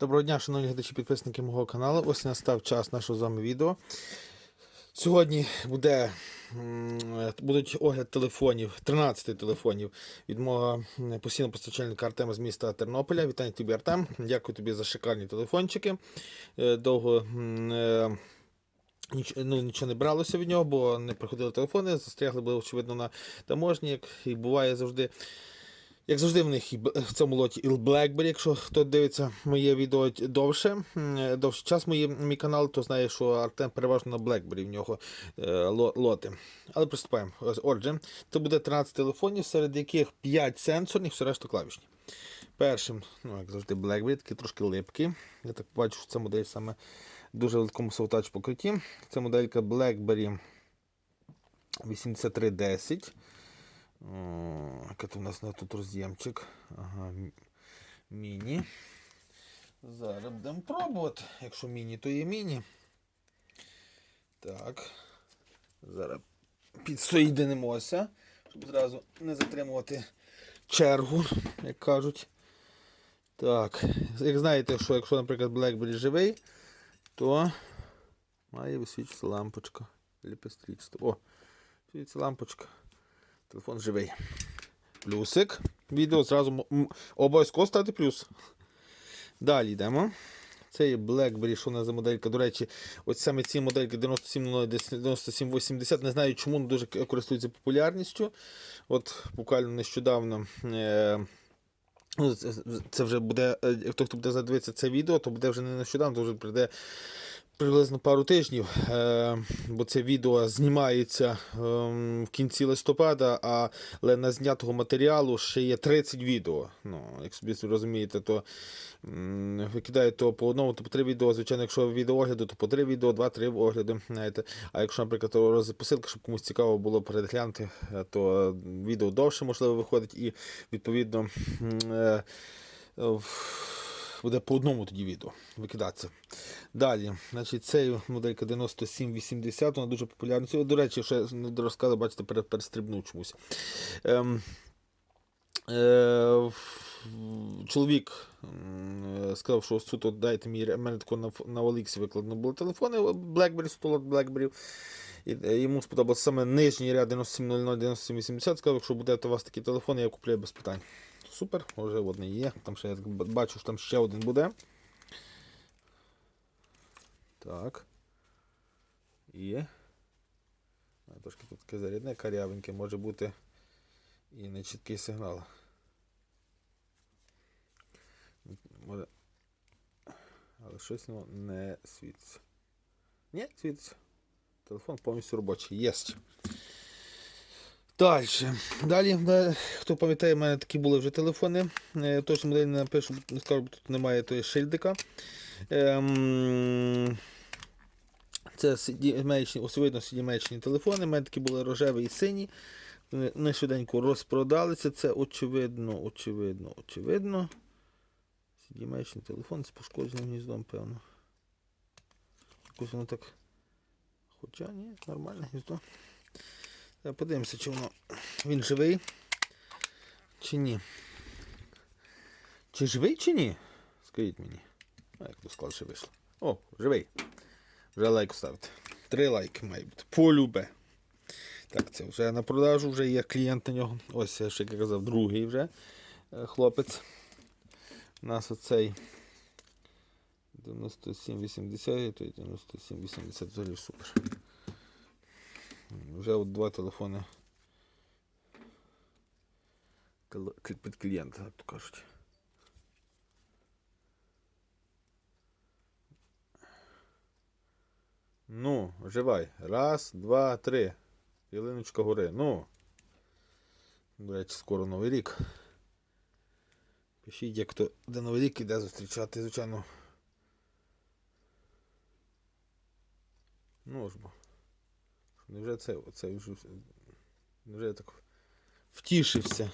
Доброго дня, шановні глядачі підписники мого каналу. Ось настав час нашого з вами відео. Сьогодні буде, будуть огляд телефонів, 13 телефонів від мого постійного постачальника Артема з міста Тернополя. Вітаю тобі, Артем. Дякую тобі за шикарні телефончики. Е, Довго е, ніч, ну, нічого не бралося від нього, бо не приходили телефони, застрягли були, очевидно, на таможні, як і буває завжди. Як завжди, в них в цьому лоті і BlackBerry, якщо хто дивиться моє відео довше, довший час мої, мій канал, то знає, що Артем переважно на BlackBerry в нього е, лоти. Але приступаємо. Отже, це буде 13 телефонів, серед яких 5 сенсорних, все решта клавішні. Першим, ну як завжди, BlackBerry, такий трошки липкий. Я так бачу, що це модель саме дуже великому софтач покритті. Це моделька BlackBerry 8310. О, Яка у нас на тут роз'ємчик. Ага, міні. Зараз будемо пробувати. Якщо міні, то є міні. Так. Зараз підсоєдинимося, щоб зразу не затримувати чергу, як кажуть. Так. Як знаєте, що якщо, наприклад, BlackBerry живий, то має висвічитися лампочка. Ліпестрічка. О, світиться лампочка. Телефон живий. Плюсик. Відео зразу обов'язково ставити плюс. Далі йдемо. Це є BlackBerry, що вона за моделька. До речі, ось саме ці модельки 9780, не знаю, чому дуже користуються популярністю. От буквально нещодавно. Е- Ну, це, вже буде, е, хто хто буде задивитися це відео, то буде вже не нещодавно, то вже прийде приблизно пару тижнів, е, бо це відео знімається ем, в кінці листопада, але на знятого матеріалу ще є 30 відео. Ну, як собі розумієте, то м, викидає то по одному, то по три відео. Звичайно, якщо відео огляду, то по три відео, два-три огляди. Знаєте. А якщо, наприклад, розпосилка, щоб комусь цікаво було переглянути, е, то відео довше можливо виходить і відповідно. Буде по одному тоді відео викидатися. Далі, значить, цей моделька 9780, вона дуже популярна. До речі, ще не розказав, бачите, пере- перестрибнув чомусь. Ем, е, чоловік е, сказав, що суто дайте мені мене тако на, на OLX викладено було телефони BlackBerry, 100 лот BlackBerry. І, е, йому сподобався саме нижній ряд 9700, 9780. Сказав, якщо буде у вас такі телефони, я куплю без питань. Супер, вже один є. Там ще я бачу, що там ще один буде. Так. Є. Трошки тут таке зарядне, карявеньке, може бути і нечіткий сигнал. Може... Але щось воно не світиться. Ні, світиться. Телефон повністю робочий. Єсть. Далі. Далі, хто пам'ятає, в мене такі були вже телефони. Е, Точно модель не напишу, скажу, тут немає тої шильдика. Ем, це CD-мечні, очевидно, CD-мечні телефони. У мене такі були рожеві і сині. Вони швиденько розпродалися. Це очевидно, очевидно, очевидно. CD-мечний телефон з пошкодженим гніздом, певно. Якось воно так. Хоча ні, нормальне гніздо. Та Подивимося, чи воно він живий, чи ні. Чи живий, чи ні? Скажіть мені. А як то складше вийшло. О, живий. Вже лайк ставити. Три лайки має бути. Полюбе. Так, це вже на продажу, вже є клієнт на нього. Ось я ще як казав, другий вже е, хлопець. У нас оцей 9780, той 9780 взагалі супер. От два телефони під клієнта, як то кажуть. Ну, оживай. Раз, два, три. Ялиночка гори. Ну. До речі, скоро Новий рік. Пишіть, як хто де Новий рік іде зустрічати, звичайно. Ну ж бо. Невже це, це вже, невже я так втішився?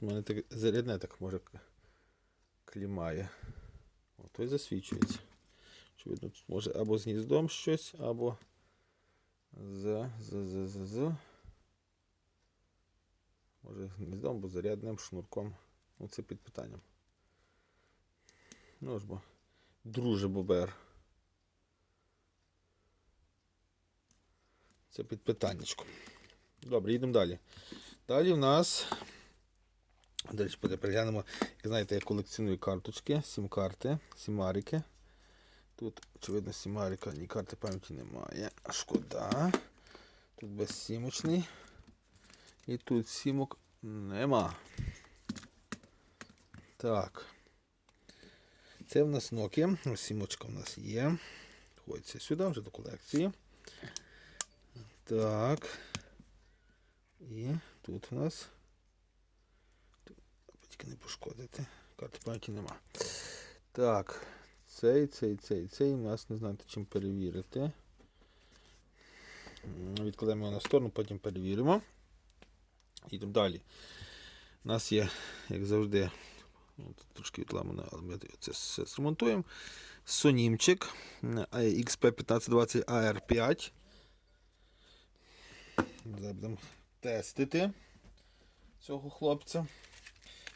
В мене так зарядне так може клімає. О, той засвічується. Очевидно, тут може або з гніздом щось, або з, з, з, з, з. Може з гніздом, або зарядним шнурком. Ну, це під питанням. Ну ж бо. Друже Бобер. Це під питаннячко. Добре, їдемо далі. Далі в нас. Далі переглянемо. Як знаєте, я колекціоную карточки, сім карти, сімарики. Тут, очевидно, сімарика, ні карти пам'яті немає. Шкода. Тут безсімочний. І тут сімок нема. Так. Це в нас Nokia. Сімочка в нас є. Ходиться сюди вже до колекції. Так. І тут у нас. Тільки не пошкодити. Карти пам'яті нема. Так. Цей, цей, цей, цей у нас не знаєте чим перевірити. М, Відкладемо його на сторону, потім перевіримо. Йдемо далі. У нас є, як завжди, ну, тут трошки відламано, але ми це все зремонтуємо. Сонімчик XP1520 AR5. Зараз будемо тестити цього хлопця.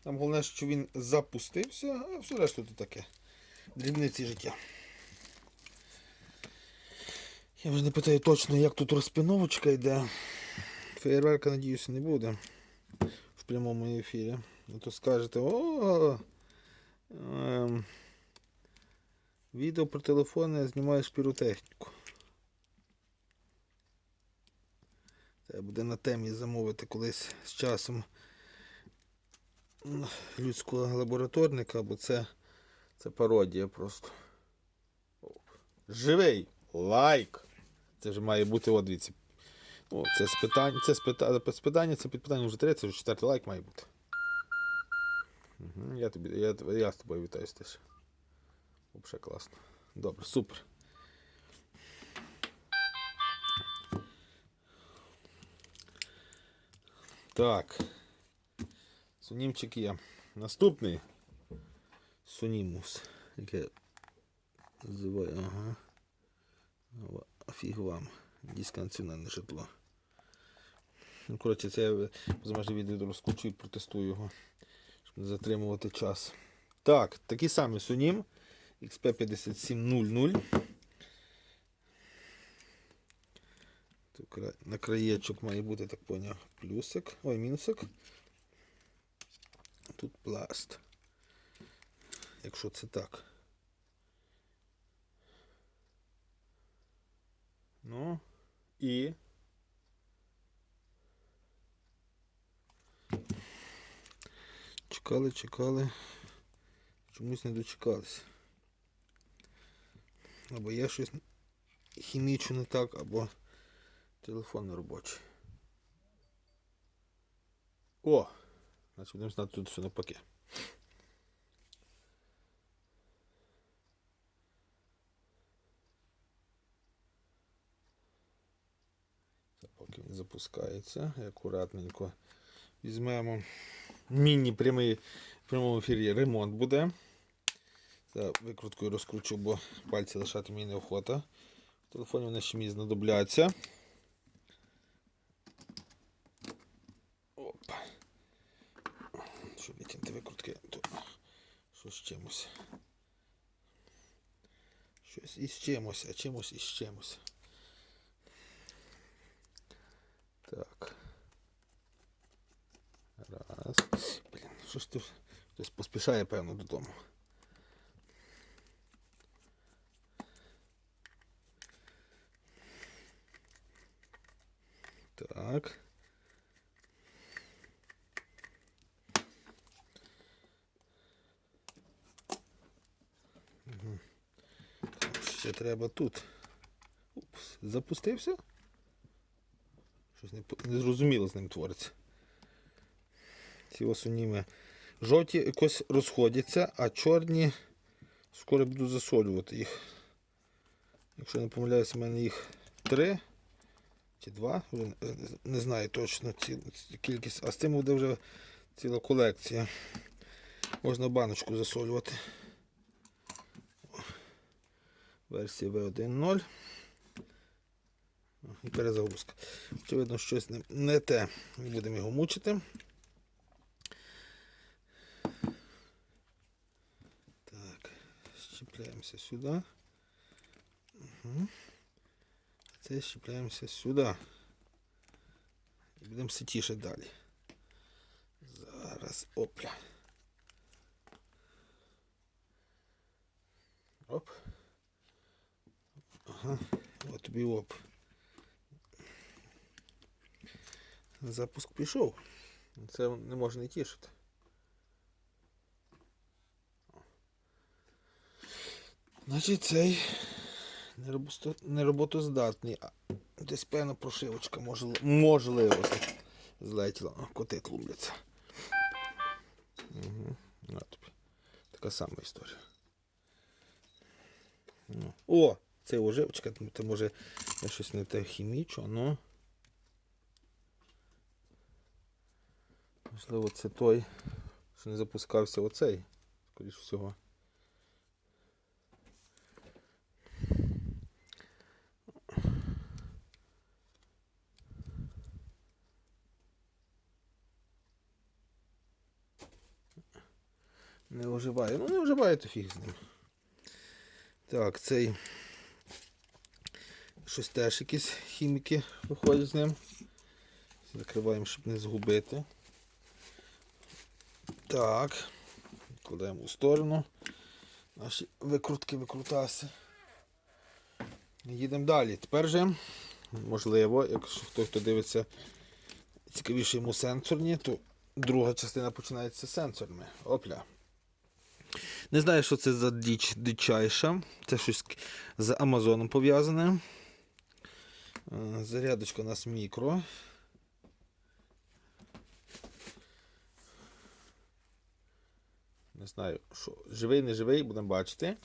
Там головне, що він запустився, а все решта тут таке. Дрібниці життя. Я вже не питаю точно, як тут розпіновочка йде. Феєрверка, надіюся, не буде в прямому ефірі. Ну то скажете, о. Ем, відео про телефони знімаєш піротехніку. Буде на темі замовити колись з часом людського лабораторника, бо це, це пародія просто. Живий! Лайк! Це вже має бути от дивіться. О, це спитання, це спитання, спитання, це підпитання вже третє, вже четвертий лайк має бути. Угу, я, тобі, я, я з тобою вітаюсь теж. Взагалі класно. Добре, супер. Так. Сунімчик є. Наступний. Сунімус. Яке називаю, ага. Фіг вам. Дисканціональне житло. Ну, коротше, це я позамежне відео розкручу і протестую його, щоб не затримувати час. Так, такий самий Сунім XP5700. Тут кра- На краєчок має бути, так поняв, плюсик. Ой, мінусик. Тут пласт. Якщо це так. Ну, і. Чекали, чекали. Чомусь не дочекались. Або я щось хімічу не так, або телефон не робочий. О! Значить будемо знати тут все навпаки. Поки він запускається. І акуратненько візьмемо міні прямий в прямому ефірі ремонт буде. Це викруткою розкручу, бо пальці лишати мені неохота. В телефоні вони ще мені знадобляться. Оп. Що витягнути викрутки? Тут що з чимось. Щось із чимось, а чимось із чимось. Так. Раз. Блін, що ж ти? Хтось поспішає, певно, додому. Так. Мгм. Ще треба тут. Упс, запустився? Щось не, по- не зрозуміло з ним твориться. Ці осуніми. Жовті якось розходяться, а чорні скоро буду засолювати їх. Якщо не помиляюся, в мене їх три чи два, вже не- знаю точно кількість, а з цим буде вже ціла колекція. Можна баночку засолювати. Версія V1.0. І перезагрузка. Очевидно, щось не, не те. Будемо його мучити. Так, щепляємося сюди. Угу. Це щепляємося сюди. І будемо ситіше далі. Зараз опля. Оп. Ага. От тобі. Запуск пішов. Це не може не тішити. Значить, цей нероботоздатний. А десь певна прошивочка можливо, злетіла. О, Коти тлумляться. Угу. Така сама історія. Ну. О! Це оживочка, це може я щось не те хімічу, ну. Можливо, це той, що не запускався оцей, скоріш всього. Не оживає. Ну не оживає, то фіг з ним. Так, цей щось теж якісь хіміки виходять з ним. Закриваємо, щоб не згубити. Так. Кладаємо у сторону. Наші викрутки викрутаси. Їдемо далі. Тепер же, можливо, якщо хто, хто дивиться цікавіше йому сенсорні, то друга частина починається з сенсорними. Опля. Не знаю, що це за діч дичайша. Це щось з Амазоном пов'язане. Е, Зарядочка у нас мікро. Не знаю, що живий, не живий, будемо бачити.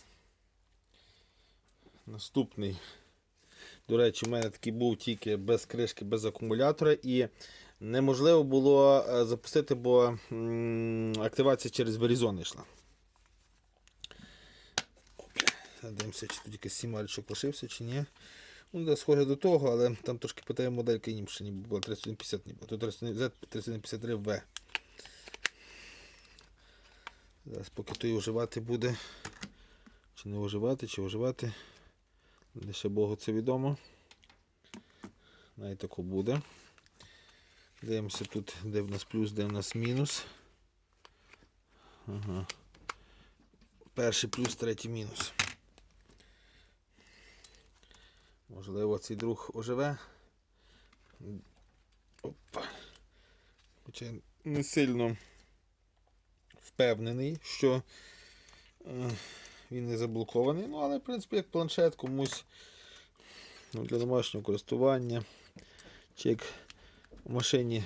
Наступний. До речі, у мене такий був тільки без кришки, без акумулятора, і неможливо було е, запустити, бо активація через Verizon йшла. Дивимося, чи тут якийсь сімальчик лишився, чи ні. Ну, схоже до того, але там трошки питає моделька інша, ніби була 3150, ніби. Тут Z3153V. Зараз поки той оживати буде. Чи не оживати, чи оживати. Лише Богу це відомо. Навіть тако буде. Дивимося тут, де в нас плюс, де в нас мінус. Ага. Перший плюс, третій мінус. Можливо, цей друг оживе. Опа. Хоча не сильно впевнений, що е, він не заблокований. Ну, але, в принципі, як планшет комусь ну, для домашнього користування. Чи як в машині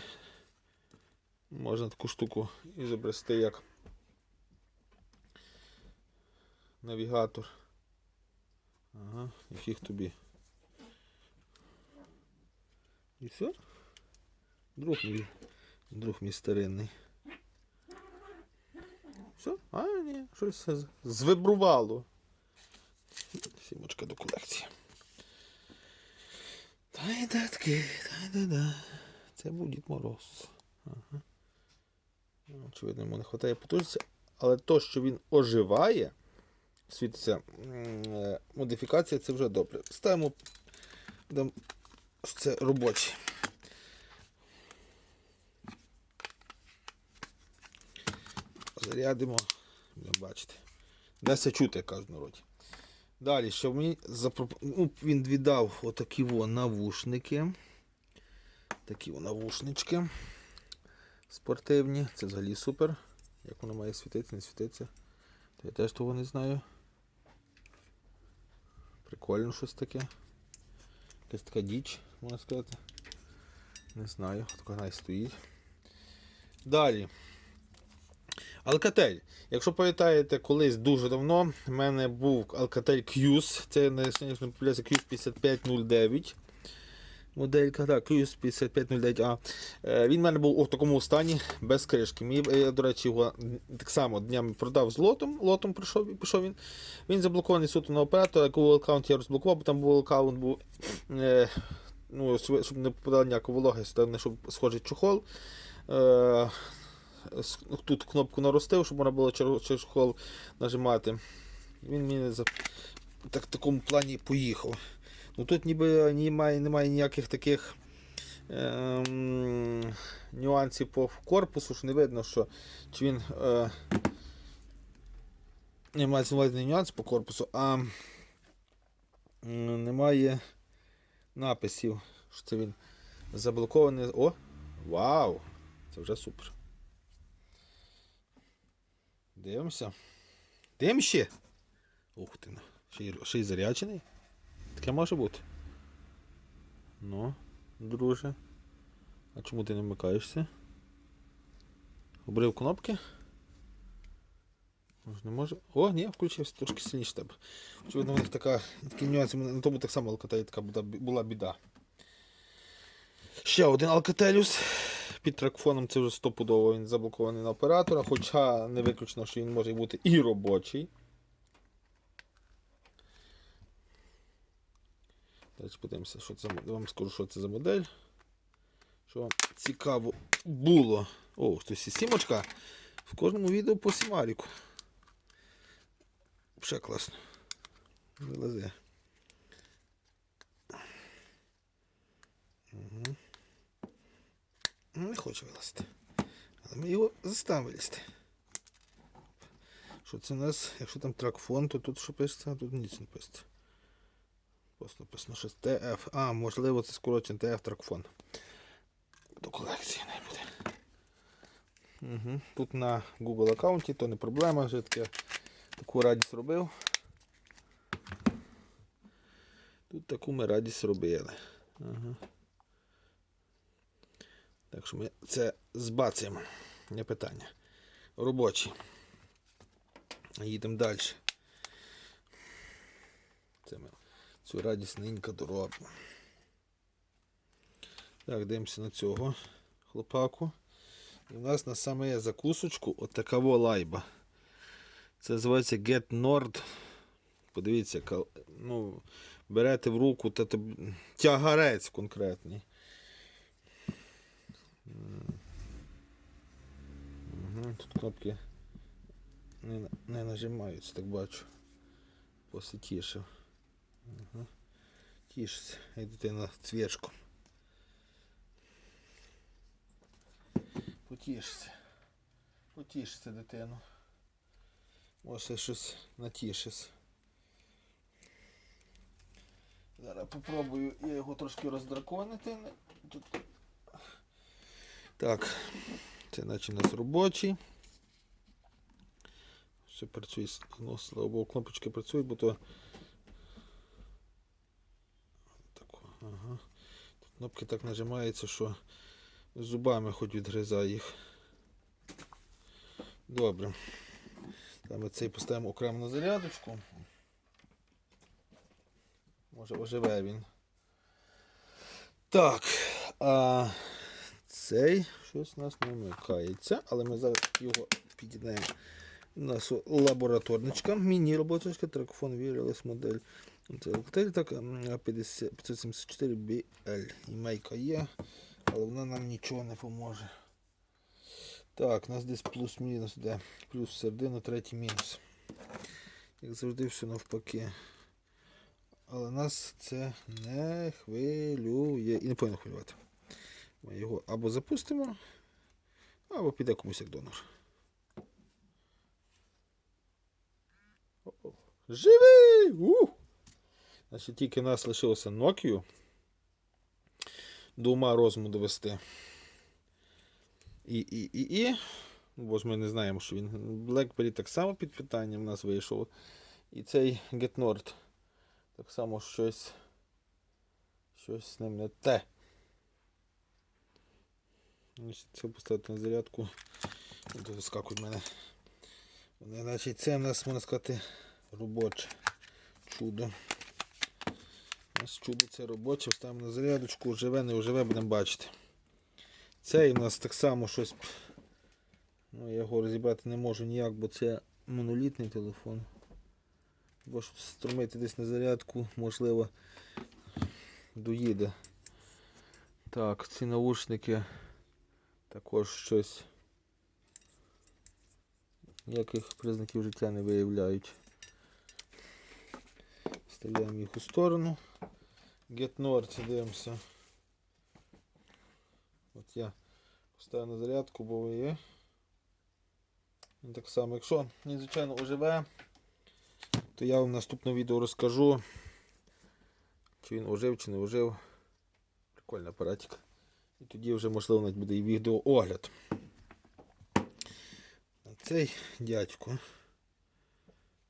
можна таку штуку і зобрести як навігатор. Ага, фіг тобі. І все? Друг мій, друг мій старинний. Все? А, ні, щось звибрувало. Сімочка до колекції. Та й датки, та й да-да. Це був Дід Мороз. Ага. Ну, Очевидно, йому не вистачає потужності, але то, що він оживає, світиться е, модифікація, це вже добре. Ставимо, що це робочий. Зарядимо, будемо бачити. Десь чути, як кажуть народі. Далі, що мені запроп... ну, він віддав отакі во навушники. Такі во навушнички спортивні. Це взагалі супер. Як воно має світитися, не світиться. То я теж того не знаю. Прикольно щось таке. Якась така діч, можна сказати. Не знаю, така най стоїть. Далі. Alcatel. Якщо пам'ятаєте, колись дуже давно в мене був Alcatel Qs. Це на популяція Qs 5509. Моделька, так, Qs 5509A. Е, Він в мене був у такому стані без кришки. Мені, я, до речі, його так само днями продав з лотом. Лотом прийшов, пішов він. Він заблокований суто на оператора. Google аккаунт я розблокував, бо там був аккаунт був. Е, ну, щоб не попадало ніякої вологи, щоб схожий чохол. Е, тут кнопку наростив, щоб можна було через чохол нажимати. Він мені так, в такому плані поїхав. Ну тут ніби немає, немає ніяких таких ем, нюансів по корпусу, що не видно, що чи він. Е, не має на увазі не нюанс по корпусу, а немає написів, що це він заблокований. О! Вау! Це вже супер. Дивимося. Дим ще. Ух ти. ще й заряджений. Таке може бути. Ну, друже. А чому ти не вмикаєшся? Обрив кнопки? Може, може. О, ні, включився трошки сильніше тебе. Очевидно, у них така, такі нюанси, на тому так само Alcatel така була, біда. Ще один Alcatelus. Під тракфоном це вже стопудово він заблокований на оператора, хоча не виключено, що він може бути і робочий. Давайте подивимося, що це. Вам скажу, що це за модель. Що вам цікаво було. О, хтось і сімочка. В кожному відео по сімаріку. Ще класно. Вилазе. Угу. Не хоче вилазити. Але ми його заставимо вилізти. Що це у нас? Якщо там тракфон, то тут що пишеться, а тут ніч не пишеться. Просто написано, що TF. А, можливо, це скорочений TF тракфон. До колекції не буде. Угу. Тут на Google аккаунті, то не проблема, вже таке, таку радість робив. Тут таку ми радість робили. Ага. Так що ми це збацаємо. Не питання. Робочі. Їдемо далі. Це ми цю радість ненька доробимо. Так, дивимося на цього хлопаку. І в нас на саме закусочку отака лайба. Це називається Get Nord. Подивіться, ну, берете в руку та, тягарець конкретний. Тут кнопки не, на- не нажимаються, так бачу. После тішив. Угу. Тішиться. І дитина цвєшком. Потішиться. Потішиться дитину. Може щось натішиться. Зараз попробую я його трошки роздраконити. Тут... Так, це наче у нас робочий. Все працює, ну, слава Богу, кнопочки працюють, бо то. Так, ага. Тут кнопки так нажимаються, що зубами хоч відгризає їх. Добре. Ми цей поставимо окремо на зарядочку. Може оживе він. Так. А цей щось у нас не вмикається, але ми зараз його підійдемо. У нас лабораторничка, міні-роботочка, тракфон Wireless модель. Це коктейль так м, 50 574BL. Імейка є, але вона нам нічого не поможе. Так, у нас десь плюс-мінус, де плюс середина, третій мінус. Як завжди, все навпаки. Але нас це не хвилює. І не повинно хвилювати. Ми його або запустимо, або піде комусь як донор. Живий! У! Значить, тільки нас лишилося Nokia до ума розуму довести. І, і, і, і. Бо ж ми не знаємо, що він. BlackBerry так само під питанням у нас вийшов. І цей GetNord. Так само щось. Щось з ним не те. Це поставити на зарядку. Вискакують мене. Вони, значить, це в нас, можна сказати, робоче чудо. У нас чудо це робоче, ставимо на зарядочку, живе, не оживе, будемо бачити. Цей у нас так само щось. Ну, я його розібрати не можу ніяк, бо це монолітний телефон. Бо ж струмити десь на зарядку, можливо, доїде. Так, ці наушники також щось. Ніяких признаків життя не виявляють. Ставляємо їх у сторону. Get North дивимося. Я поставив на зарядку, бо є. Так само, якщо він, звичайно, оживе, то я вам в наступному відео розкажу, чи він ожив, чи не ожив. Прикольний апаратик. І тоді вже можливо навіть буде і відеоогляд. А цей дядько.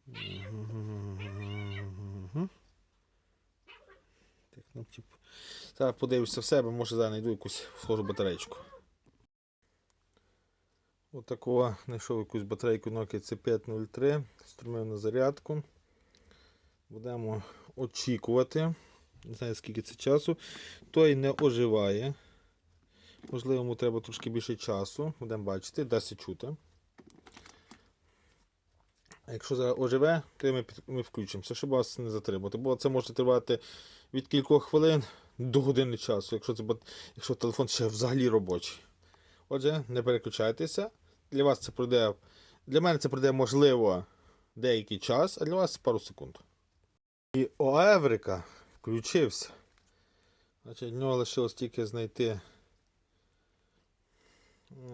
Мгм. Ну, типу. Зараз подивлюся в себе, може зараз знайду якусь схожу батарейку. Отакого знайшов якусь батарейку Nokia C503, струмив на зарядку. Будемо очікувати. Не знаю скільки це часу. Той не оживає. Можливо, йому треба трошки більше часу. Будемо бачити, дасть чути. Якщо зараз оживе, то ми, ми включимося, щоб вас не затримати. Бо це може тривати від кількох хвилин до години часу, якщо, це, якщо телефон ще взагалі робочий. Отже, не переключайтеся. Для вас це пройде. Для мене це пройде, можливо, деякий час, а для вас пару секунд. І Оеврика включився. Значить, в нього лишилось тільки знайти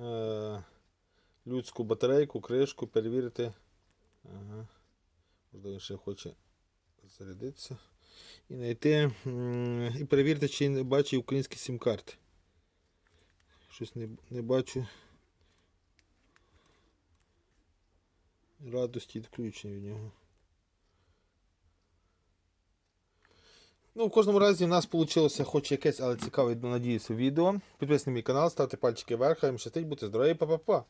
е, людську батарейку, кришку, перевірити. Ага. Можливо, ще хоче зарядитися. І знайти. І перевірити, чи не бачить українські сім-карти. Щось не, не бачу. Радості відключення від нього. Ну, в кожному разі, у нас вийшло хоч якесь, але цікаве, надіюся, відео. Підписуйтесь на мій канал, ставте пальчики вверх, хай вам щастить, будьте здорові, па-па-па.